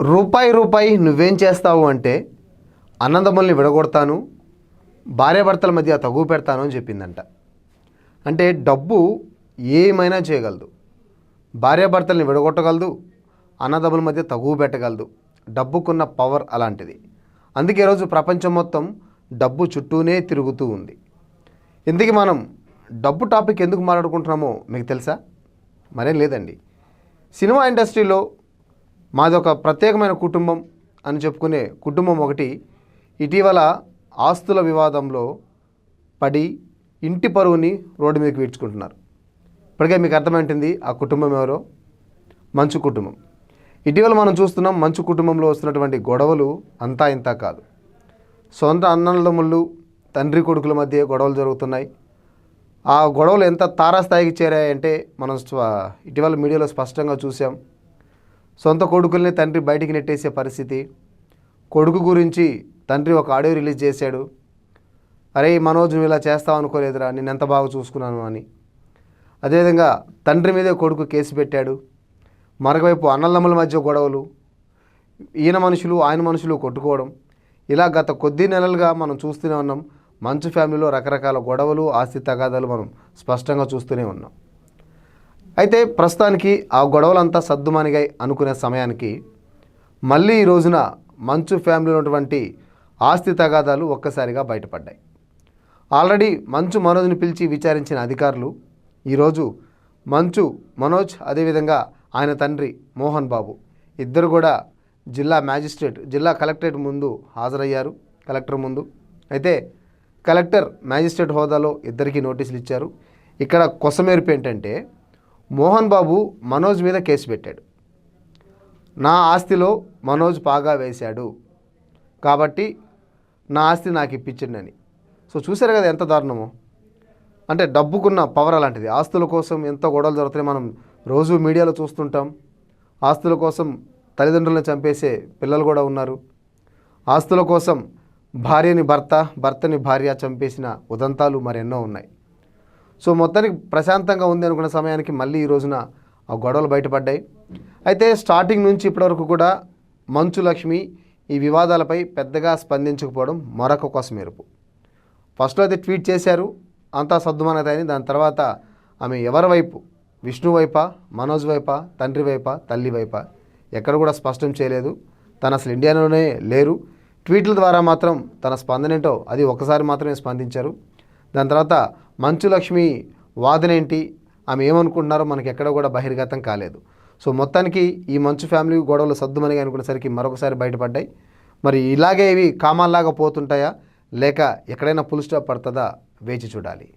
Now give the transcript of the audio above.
రూపాయి రూపాయి నువ్వేం చేస్తావు అంటే అన్నదమ్ముల్ని విడగొడతాను భార్యాభర్తల మధ్య తగువ పెడతాను అని చెప్పిందంట. అంటే డబ్బు ఏమైనా చేయగలదు. భార్యాభర్తల్ని విడగొట్టగలదు అన్నదమ్ముల మధ్య తగువ పెట్టగలదు. డబ్బుకున్న పవర్ అలాంటిది. అందుకే ఈరోజు ప్రపంచం మొత్తం డబ్బు చుట్టూనే తిరుగుతూ ఉంది. ఇందుకే మనం డబ్బు టాపిక్ ఎందుకు మాట్లాడుకుంటున్నామో మీకు తెలుసా? మరేం లేదండి. సినిమా ఇండస్ట్రీలో మాది ఒక ప్రత్యేకమైన కుటుంబం అని చెప్పుకునే కుటుంబం ఒకటి. ఇటీవల ఆస్తుల వివాదంలో పడి ఇంటి పరువుని రోడ్డు మీదకి వీడ్చుకుంటున్నారు ఇప్పటికే మీకు అర్థమైంటుంది ఆ కుటుంబం ఎవరో? మంచు కుటుంబం. ఇటీవల మనం చూస్తున్నాం మంచు కుటుంబంలో వస్తున్నటువంటి గొడవలు అంతా ఇంతా కాదు. సొంత అన్నదమ్ముళ్ళు తండ్రి కొడుకుల మధ్య గొడవలు జరుగుతున్నాయి. ఆ గొడవలు ఎంత తారాస్థాయికి చేరాయంటే మనం ఇటీవల మీడియాలో స్పష్టంగా చూసాం సొంత కొడుకుల్ని తండ్రి బయటికి నెట్టేసే పరిస్థితి. కొడుకు గురించి తండ్రి ఒక ఆడియో రిలీజ్ చేశాడు. అరే మనోజ్ నువ్వు ఇలా చేస్తావు అనుకోలేదురా నేను ఎంత బాగా చూసుకున్నాను అని. అదేవిధంగా తండ్రి మీదే కొడుకు కేసు పెట్టాడు. మరొకవైపు అన్నలమ్మల మధ్య గొడవలు. ఈయన మనుషులు ఆయన మనుషులు కొట్టుకోవడం. ఇలా గత కొద్ది నెలలుగా మనం చూస్తూనే ఉన్నాం. మంచు ఫ్యామిలీలో రకరకాల గొడవలు ఆస్తి తగాదాలు మనం స్పష్టంగా చూస్తూనే ఉన్నాం. అయితే ప్రస్తుతానికి ఆ గొడవలంతా సర్దుమణిగాయి అనుకునే సమయానికి మళ్ళీ ఈ రోజున మంచు ఫ్యామిలీలో ఉన్నటువంటి ఆస్తి తగాదాలు ఒక్కసారిగా బయటపడ్డాయి. ఆల్రెడీ మంచు మనోజ్ని పిలిచి విచారించిన అధికారులు ఈరోజు మంచు మనోజ్ అదేవిధంగా ఆయన తండ్రి మోహన్ బాబు ఇద్దరు కూడా జిల్లా మ్యాజిస్ట్రేట్ జిల్లా కలెక్టరేట్ ముందు హాజరయ్యారు. కలెక్టర్ ముందు. అయితే కలెక్టర్ మ్యాజిస్ట్రేట్ హోదాలో ఇద్దరికీ నోటీసులు ఇచ్చారు. ఇక్కడ కొసమేర్పు ఏంటంటే మోహన్ బాబు మనోజ్ మీద కేసు పెట్టాడు. నా ఆస్తిలో మనోజ్ పాగా వేశాడు. కాబట్టి నా ఆస్తి నాకు ఇప్పించండి అని సో చూసారు కదా ఎంత దారుణమో. అంటే డబ్బుకున్న పవర్ అలాంటిది. ఆస్తుల కోసం ఎంత గొడవలు జరుగుతాయి మనం రోజు మీడియాలో చూస్తుంటాం. ఆస్తుల కోసం తల్లిదండ్రులను చంపేసే పిల్లలు కూడా ఉన్నారు. ఆస్తుల కోసం భార్యని భర్త భర్తని భార్య చంపేసిన ఉదంతాలు మరెన్నో ఉన్నాయి. సో మొత్తానికి ప్రశాంతంగా ఉంది అనుకున్న సమయానికి మళ్ళీ ఈ రోజున ఆ గొడవలు బయటపడ్డాయి. అయితే స్టార్టింగ్ నుంచి ఇప్పటివరకు కూడా మంచు లక్ష్మి ఈ వివాదాలపై పెద్దగా స్పందించకపోవడం మరొక కోసం మెరుపు. ఫస్ట్లో అయితే ట్వీట్ చేశారు అంతా సర్దుమనదని దాని తర్వాత ఆమె ఎవరి వైపు? విష్ణు వైపా? మనోజ్ వైపా? తండ్రి వైపా? తల్లి వైపా? ఎక్కడ కూడా స్పష్టం చేయలేదు. తను అసలు ఇండియాలోనే లేరు. ట్వీట్ల ద్వారా మాత్రం తన స్పందన ఏంటో అది ఒకసారి మాత్రమే స్పందించారు. దాని తర్వాత మంచు లక్ష్మి వాదనేంటి ఆమె ఏమనుకుంటున్నారో మనకి ఎక్కడ కూడా బహిర్గతం కాలేదు. సో మొత్తానికి ఈ మంచు ఫ్యామిలీ గొడవలు సర్దుమని అనుకునేసరికి మరొకసారి బయటపడ్డాయి. మరి ఇలాగే ఇవి కామాల్లాగా పోతుంటాయా? లేక ఎక్కడైనా ఫుల్ స్టాప్ పడుతుందా? వేచి చూడాలి.